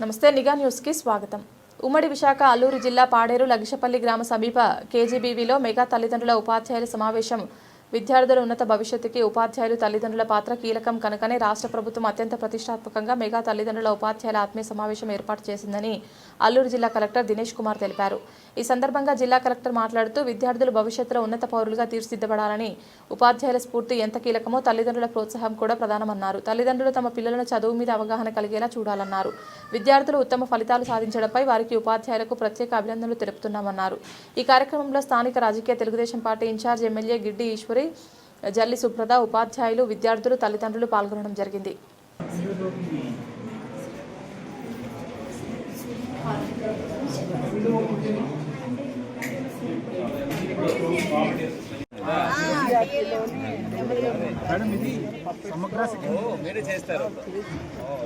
నమస్తే నిఘా న్యూస్కి స్వాగతం. ఉమ్మడి విశాఖ అల్లూరు జిల్లా పాడేరు లగిషపల్లి గ్రామ సమీప కేజీబీవీలో మెగా తల్లిదండ్రుల ఉపాధ్యాయుల సమావేశం. విద్యార్థుల ఉన్నత భవిష్యత్తుకి ఉపాధ్యాయులు తల్లిదండ్రుల పాత్ర కీలకం కనుకనే రాష్ట్ర ప్రభుత్వం అత్యంత ప్రతిష్టాత్మకంగా మెగా తల్లిదండ్రుల ఉపాధ్యాయుల ఆత్మీయ సమావేశం ఏర్పాటు చేసిందని అల్లూరు జిల్లా కలెక్టర్ దినేష్ కుమార్ తెలిపారు. ఈ సందర్భంగా జిల్లా కలెక్టర్ మాట్లాడుతూ విద్యార్థులు భవిష్యత్తులో ఉన్నత పౌరులుగా తీర్చిదిద్దబడాలని ఉపాధ్యాయుల స్ఫూర్తి ఎంత కీలకమో తల్లిదండ్రుల ప్రోత్సాహం కూడా ప్రధానమన్నారు. తల్లిదండ్రులు తమ పిల్లలను చదువు మీద అవగాహన కలిగేలా చూడాలన్నారు. విద్యార్థులు ఉత్తమ ఫలితాలు సాధించడంపై వారికి ఉపాధ్యాయులకు ప్రత్యేక అభినందనలు తెలుపుతున్నామన్నారు. ఈ కార్యక్రమంలో స్థానిక రాజకీయ Telugu Desam party in charge MLA Giddi Eswari Jalli Suprada ఉపాధ్యాయులు విద్యార్థులు తల్లిదండ్రులు పాల్గొనడం జరిగింది. మేడం ఇది సమగ్ర మీరే చేస్తారు.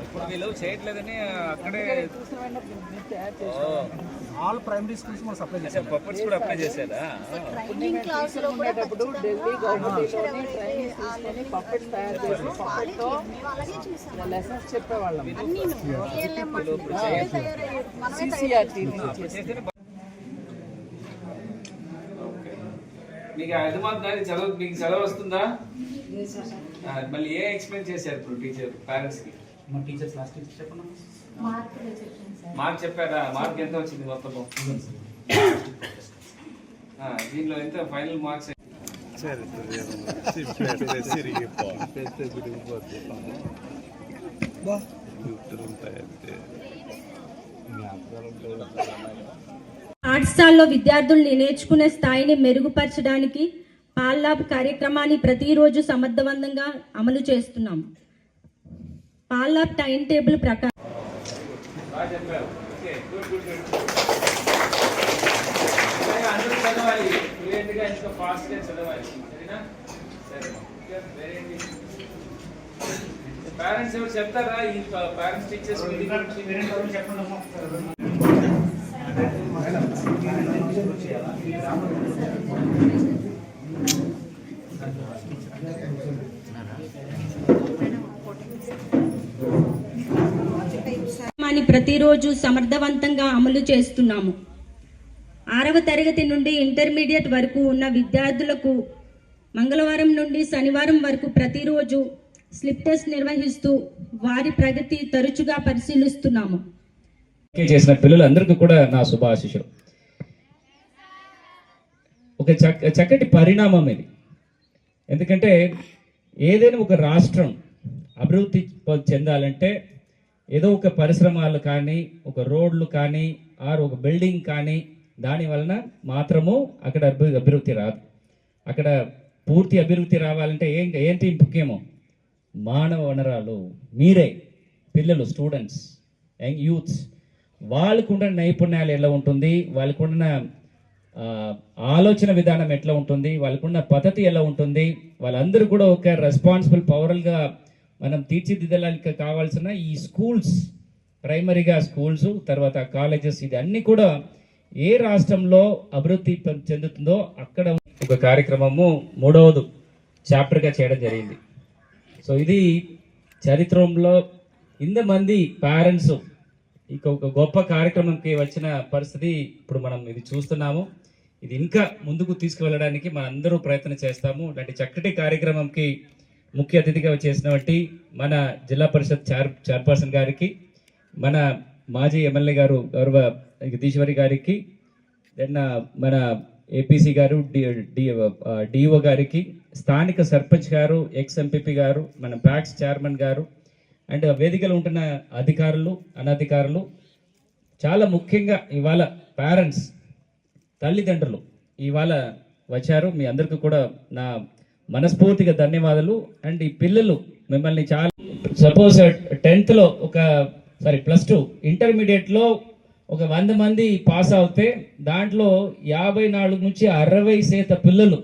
ఇప్పుడు వీళ్ళు చేయట్లేదని అక్కడే ఆల్ ప్రైమరీ స్కూల్స్ మనం సప్లై అచ్చా, పప్పర్స్ కూడా అప్లై చేశారా? ఉండేటప్పుడు ఢిల్లీ గౌహతిలోని ట్రైనింగ్ తీసుకొని పప్పెట్స్ తయారు చేసి. పప్పెట్తో లెసన్స్ చెప్పేవాళ్ళం. సిసిఆర్టీ చేస్తేనే బా- మీకు అర్థమవుతుందా ఇది చదువు మీకు చదువు వస్తుందా మళ్ళీ ఏ ఎక్స్ప్లెయిన్ చేశారు ఇప్పుడు టీచర్ పేరెంట్స్కి? మా టీచర్స్ లాస్ట్ టీచర్ చెప్పండి. మార్క్ చెప్పారా? మార్క్ ఎంత వచ్చింది మొత్తం దీనిలో ఎంత ఫైనల్ మార్క్స్ పాఠశాలలో విద్యార్థుల్ని నేర్చుకునే స్థాయిని మెరుగుపరచడానికి పాల్లాబ్ కార్యక్రమాన్ని ప్రతిరోజు సమర్థవంతంగా అమలు చేస్తున్నాం. పాల్లాబ్ టైం టేబుల్ ప్రకారం పేరెంట్స్ ఎవరు చెప్తారా? ఈ పేరెంట్స్ టీచర్స్ అని ప్రతిరోజు సమర్థవంతంగా అమలు చేస్తున్నాము. ఆరవ తరగతి నుండి ఇంటర్మీడియట్ వరకు ఉన్న విద్యార్థులకు మంగళవారం నుండి శనివారం వరకు ప్రతిరోజు స్లిప్ టెస్ట్ నిర్వహిస్తూ వారి ప్రగతి తరచుగా పరిశీలిస్తున్నాము. చేసిన పిల్లలందరికీ కూడా నా శుభాశిషులు ఒక చక్కటి పరిణామం ఇది. ఎందుకంటే ఏదైనా ఒక రాష్ట్రం అభివృద్ధి చెందాలంటే ఏదో ఒక పరిశ్రమలు కానీ ఒక రోడ్లు కానీ ఆర్ ఒక బిల్డింగ్ కానీ దాని వలన మాత్రము అక్కడ అభి- అభివృద్ధి రాదు. అక్కడ పూర్తి అభివృద్ధి రావాలంటే ఏం ఏంటి ముఖ్యమో? మానవ వనరాలు. మీరే పిల్లలు స్టూడెంట్స్ యంగ్ యూత్స్. వాళ్ళకున్న నైపుణ్యాలు ఎలా ఉంటుంది? వాళ్ళకున్న ఆలోచన విధానం ఎట్లా ఉంటుంది వాళ్ళకున్న పద్ధతి ఎలా ఉంటుంది వాళ్ళందరూ కూడా ఒక రెస్పాన్సిబుల్ పవర్గా మనం తీర్చిదిద్దడానికి కావాల్సిన ఈ స్కూల్స్ ప్రైమరీగా స్కూల్స్ తర్వాత కాలేజెస్ ఇది అన్నీ కూడా ఏ రాష్ట్రంలో అభివృద్ధి చెందుతుందో అక్కడ ఒక కార్యక్రమము మూడవది చాప్టర్గా చేయడం జరిగింది. సో ఇది చరిత్రంలో ఇంతమంది పేరెంట్స్ ఇక ఒక గొప్ప కార్యక్రమంకి వచ్చిన పరిస్థితి ఇప్పుడు మనం ఇది చూస్తున్నాము. ఇది ఇంకా ముందుకు తీసుకువెళ్ళడానికి మనందరూ ప్రయత్నం చేస్తాము. ఇలాంటి చక్కటి కార్యక్రమంకి ముఖ్య అతిథిగా చేసినటువంటి మన జిల్లా పరిషత్ చైర్ చైర్పర్సన్ గారికి మన మాజీ ఎమ్మెల్యే గారు గౌరవ జగదీశ్వరి గారికి దెన్ మన ఏపీసీ గారు డిఓ గారికి స్థానిక సర్పంచ్ గారు ఎక్స్ ఎంపీపీ గారు మన ప్యాక్స్ చైర్మన్ గారు అండ్ వేదికలో ఉంటున్న అధికారులు అనధికారులు చాలా ముఖ్యంగా ఇవాళ పేరెంట్స్ తల్లిదండ్రులు ఇవాళ వచ్చారు. మీ అందరికీ కూడా నా మనస్ఫూర్తిగా ధన్యవాదాలు. అండ్ ఈ పిల్లలు మిమ్మల్ని చాలా సపోజ్ టెన్త్లో ఒక సారీ ప్లస్ టూ ఇంటర్మీడియట్లో ఒక వంద మంది పాస్ అవుతే దాంట్లో యాభై నాలుగు నుంచి అరవై శాత పిల్లలు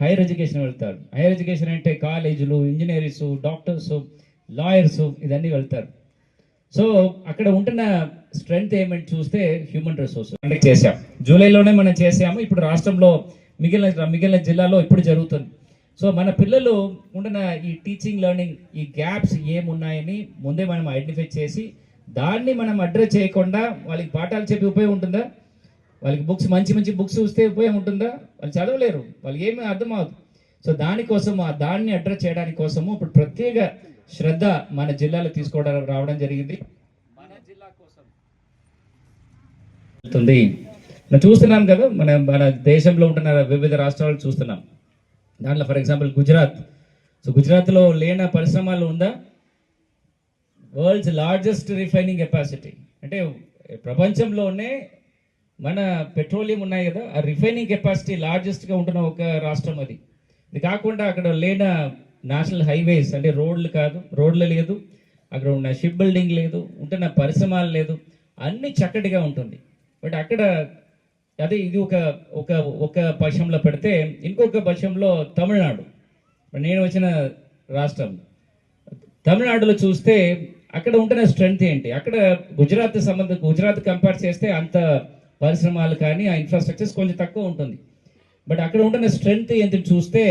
హైయర్ ఎడ్యుకేషన్ వెళ్తారు. హైయర్ ఎడ్యుకేషన్ అంటే కాలేజీలు ఇంజనీర్స్ డాక్టర్స్ లాయర్స్ ఇదన్నీ వెళ్తారు. సో అక్కడ ఉంటున్న స్ట్రెంగ్త్ ఏమిటి చూస్తే హ్యూమన్ రిసోర్స్ కండక్ట్ చేసాం జూలైలోనే మనం చేసాము ఇప్పుడు రాష్ట్రంలో మిగిలిన మిగిలిన జిల్లాలో ఇప్పుడు జరుగుతుంది. సో మన పిల్లలు ఉంటున్న ఈ టీచింగ్ లెర్నింగ్ ఈ గ్యాప్స్ ఏమున్నాయని ముందే మనం ఐడెంటిఫై చేసి దాన్ని మనం అడ్రస్ చేయకుండా వాళ్ళకి పాఠాలు చెప్పి ఉపయోగం ఉంటుందా? వాళ్ళకి బుక్స్ మంచి మంచి బుక్స్ చూస్తే ఉపయోగం ఉంటుందా? వాళ్ళు చదవలేరు. వాళ్ళకి ఏమీ అర్థం అవ్వదు. సో దానికోసం ఆ దాన్ని అడ్రస్ చేయడానికి కోసము ఇప్పుడు ప్రత్యేక శ్రద్ధ మన జిల్లాలో తీసుకోవడం రావడం జరిగింది. మన జిల్లా కోసం. వెళ్తుంది. చూస్తున్నాం కదా మన మన దేశంలో ఉంటున్న వివిధ రాష్ట్రాలు చూస్తున్నాం. దాంట్లో ఫర్ ఎగ్జాంపుల్ గుజరాత్. సో గుజరాత్లో లేన పరిశ్రమలు ఉందా? వరల్డ్స్ లార్జెస్ట్ రిఫైనింగ్ కెపాసిటీ అంటే ప్రపంచంలోనే మన పెట్రోలియం ఉన్నాయి కదా ఆ రిఫైనింగ్ కెపాసిటీ లార్జెస్ట్గా ఉంటున్న ఒక రాష్ట్రం అది. ఇది కాకుండా అక్కడ లేన నేషనల్ హైవేస్ అంటే రోడ్లు కాదు రోడ్లు లేదు అక్కడ ఉన్న షిప్ బిల్డింగ్ లేదు ఉంటున్న పరిశ్రమలు లేదు అన్ని చక్కటిగా ఉంటుంది. బట్ అక్కడ అదే ఇది ఒక ఒక ఒక పక్షంలో పెడితే ఇంకొక పక్షంలో తమిళనాడు. నేను వచ్చిన రాష్ట్రం. తమిళనాడులో చూస్తే అక్కడ ఉంటున్న స్ట్రెంగ్త్ ఏంటి? అక్కడ గుజరాత్ సంబంధం గుజరాత్ కంపేర్ చేస్తే అంత పరిశ్రమలు కానీ ఆ ఇన్ఫ్రాస్ట్రక్చర్స్ కొంచెం తక్కువ ఉంటుంది. బట్ అక్కడ ఉంటున్న స్ట్రెంగ్త్ ఏంటి చూస్తే